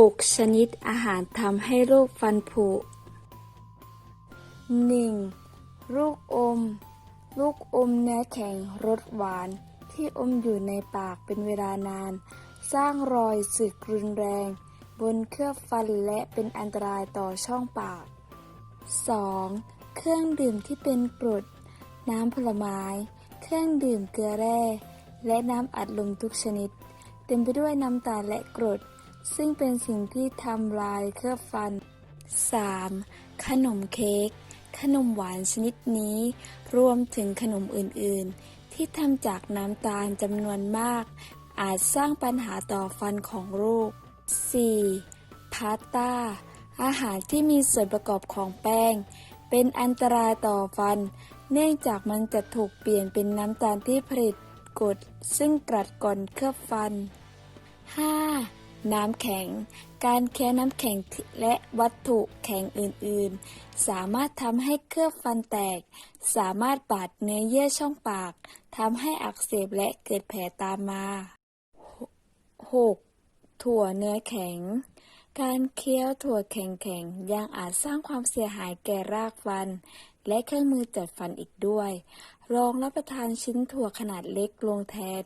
6 ชนิดอาหารทำให้โรคฟันผุ 1. ลูกอม ลูกอมเนื้อแข็งรสหวาน ที่อมอยู่ในปากเป็นเวลานาน สร้างรอยสึกรุนแรง บนเคลือบฟันและเป็นอันตรายต่อช่องปาก 2. เครื่องดื่มที่เป็นกรด น้ำผลไม้ เครื่องดื่มเกลือแร่ และน้ำอัดลมทุกชนิด เต็มไปด้วยน้ำตาลและกรด ซึ่งเป็นสิ่งที่ทำลายเคลือบฟัน 3. ขนมเค้ก ขนมหวานชนิดนี้ รวมถึงขนมอื่น ๆ ที่ทำจากน้ำตาลจำนวนมาก อาจสร้างปัญหาต่อฟันของลูก 4. พาสต้า อาหารที่มีส่วนประกอบของแป้ง เป็นอันตรายต่อฟัน เนื่องจากมันจะถูกเปลี่ยนเป็นน้ำตาลที่ผลิตกรดซึ่งกัดก่อนเคลือบฟัน 5. น้ำแข็ง การเคี้ยวน้ำแข็งและวัตถุแข็งอื่นๆ สามารถทำให้เคลือบฟันแตก สามารถบาดเนื้อเยื่อช่องปากทำให้อักเสบและเกิดแผลตามมา 6. ถั่วเนื้อแข็ง การเคี้ยวถั่วแข็งๆยังอาจสร้างความเสียหายแก่รากฟัน และเครื่องมือจัดฟันอีกด้วยลองรับประทานชิ้นถั่วขนาดเล็กลงแทน